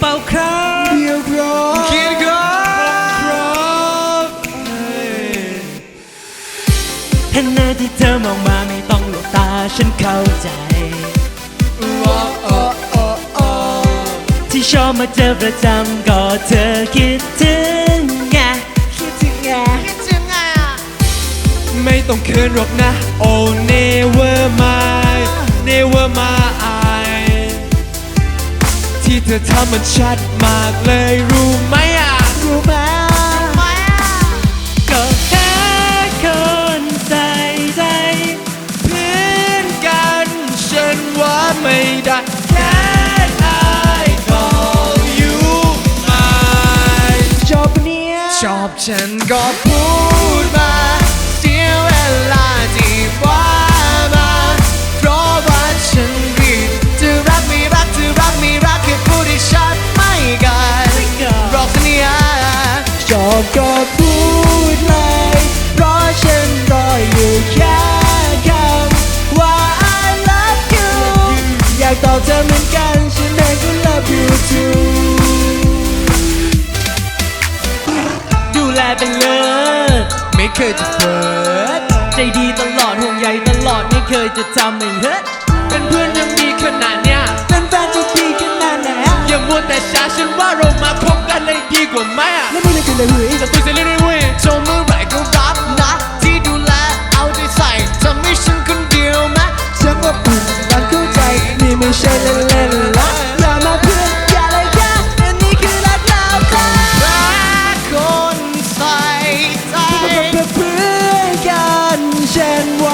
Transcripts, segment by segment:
เปล่าครับเดียวครับคิดครับครับเห็นหน้าที่เธอมองมาไม่ต้องหลบตาฉันเข้าใจว้าโอ้โอ้โอ้ที่ชอบมาเจอประจำก็เธอคิดถึงไงคิดถึงไงคิดถึงไงอะไม่ต้องเขินหรอกนะ Oh never mind never mind ที่เธอทำมันชัดมากเลยรู้ไหมอะรู้ไหมไหมอะก็แค่คนใส่ใจเพื่อนกันฉันว่าไม่ได้ Can I call you mine ชอบเนี้ยชอบฉันก็พูดมา ลเป็นเลิศไม่เคยจะเปิดใจดีตลอดห่วงใยตลอดไม่เคยจะทำให้เฮ้เป็นเพื่อนยังดีขนาดเนี้ยเป็นแฟนจะดีขนาดไหนอะอย่ามัวแต่ช้าฉันว่าเรามาคบกันเลยดีกว่าไหมอะแล้วมึงจะกินอะไรเว้ยจะคุยเสียเรื่อยๆเว้ยโชว์เมื่อไหร่ก็รับนะที่ดูแลเอาใจใส่ทำให้ฉันคนเดียวนะฉันว่าปุ่นรันเข้าใจนี่ไม่ใช่เล่น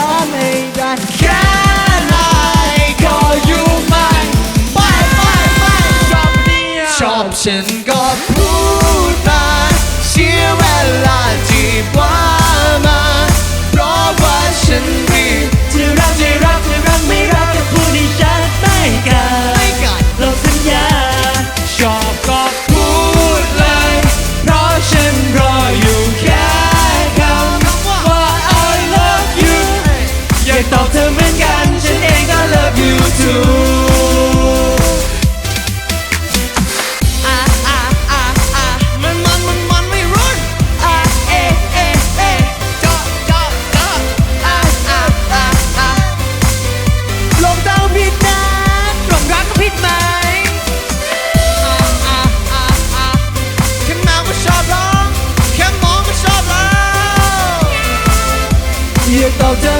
ฉันว่ไม่ได้ Can I call you mine ไปไปไปชอบเนี่ยชอบฉันก็ อง